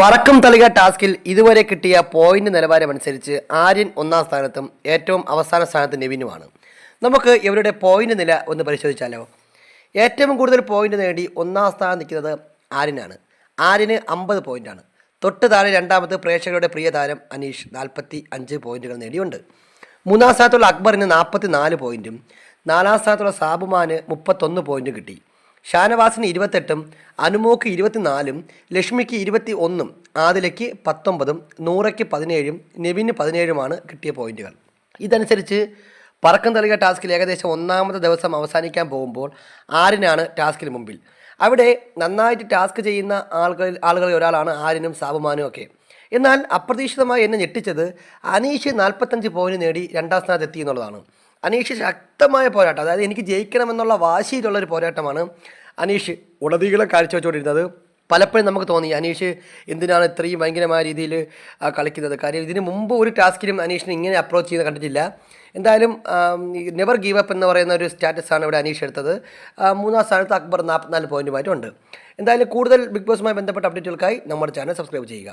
പറക്കം തളിക ടാസ്കിൽ ഇതുവരെ കിട്ടിയ പോയിന്റ് നിലവാരമനുസരിച്ച് ആര്യൻ ഒന്നാം സ്ഥാനത്തും ഏറ്റവും അവസാന സ്ഥാനത്ത് നെവിനുമാണ്. നമുക്ക് ഇവരുടെ പോയിന്റ് നില ഒന്ന് പരിശോധിച്ചാലോ? ഏറ്റവും കൂടുതൽ പോയിന്റ് നേടി ഒന്നാം സ്ഥാനം നിൽക്കുന്നത് ആര്യനാണ്. ആര്യന് അമ്പത് പോയിന്റാണ് തൊട്ട് താഴെ രണ്ടാമത് പ്രേക്ഷകരുടെ പ്രിയ താരം അനീഷ് നാൽപ്പത്തി അഞ്ച് പോയിന്റുകൾ നേടിയുണ്ട്. മൂന്നാം സ്ഥാനത്തുള്ള അക്ബറിന് നാൽപ്പത്തി നാല് പോയിന്റും നാലാം സ്ഥാനത്തുള്ള സാബുമാന് മുപ്പത്തൊന്ന് പോയിന്റും കിട്ടി. ഷാനവാസിന് ഇരുപത്തെട്ടും അനുമോക്ക് ഇരുപത്തിനാലും ലക്ഷ്മിക്ക് ഇരുപത്തി ഒന്നും ആദിലയ്ക്ക് പത്തൊമ്പതും നൂറയ്ക്ക് പതിനേഴും നെവിന് പതിനേഴുമാണ് കിട്ടിയ പോയിന്റുകൾ. ഇതനുസരിച്ച് പറക്കം തെളിയ ടാസ്കിൽ ഏകദേശം ഒന്നാമത്തെ ദിവസം അവസാനിക്കാൻ പോകുമ്പോൾ ആരിനാണ് ടാസ്കിന് മുമ്പിൽ. അവിടെ നന്നായിട്ട് ടാസ്ക് ചെയ്യുന്ന ആളുകളിൽ ആളുകളിൽ ഒരാളാണ് ആരിനും സാബുമാനും ഒക്കെ. എന്നാൽ അപ്രതീക്ഷിതമായി എന്നെ ഞെട്ടിച്ചത് അനീഷ് നാൽപ്പത്തഞ്ച് പോയിന്റ് നേടി രണ്ടാം സ്ഥാനത്ത് എത്തി എന്നുള്ളതാണ്. അനീഷ് ശക്തമായ പോരാട്ടം അതായത് എനിക്ക് ജയിക്കണമെന്നുള്ള വാശിയിലുള്ള ഒരു പോരാട്ടമാണ് അനീഷ് ഉടതികളെ കാഴ്ചവെച്ചുകൊണ്ടിരുന്നത്. പലപ്പോഴും നമുക്ക് തോന്നി അനീഷ് എന്തിനാണ് ഇത്രയും ഭയങ്കരമായ രീതിയിൽ കളിക്കുന്നത്? കാര്യം ഇതിന് മുമ്പ് ഒരു ടാസ്കിലും അനീഷിനെ ഇങ്ങനെ അപ്രോച്ച് ചെയ്യുന്നത് കണ്ടിട്ടില്ല. എന്തായാലും നെവർ ഗീവ് അപ്പ് എന്ന് പറയുന്ന ഒരു സ്റ്റാറ്റസാണ് ഇവിടെ അനീഷ് എടുത്തത്. മൂന്നാം സ്ഥാനത്ത് അക്ബർ നാൽപ്പത്തിനാല് പോയിന്റുമായിട്ടുണ്ട് എന്തായാലും കൂടുതൽ ബിഗ് ബോസുമായി ബന്ധപ്പെട്ട അപ്ഡേറ്റുകൾക്കായി നമ്മുടെ ചാനൽ സബ്സ്ക്രൈബ് ചെയ്യുക.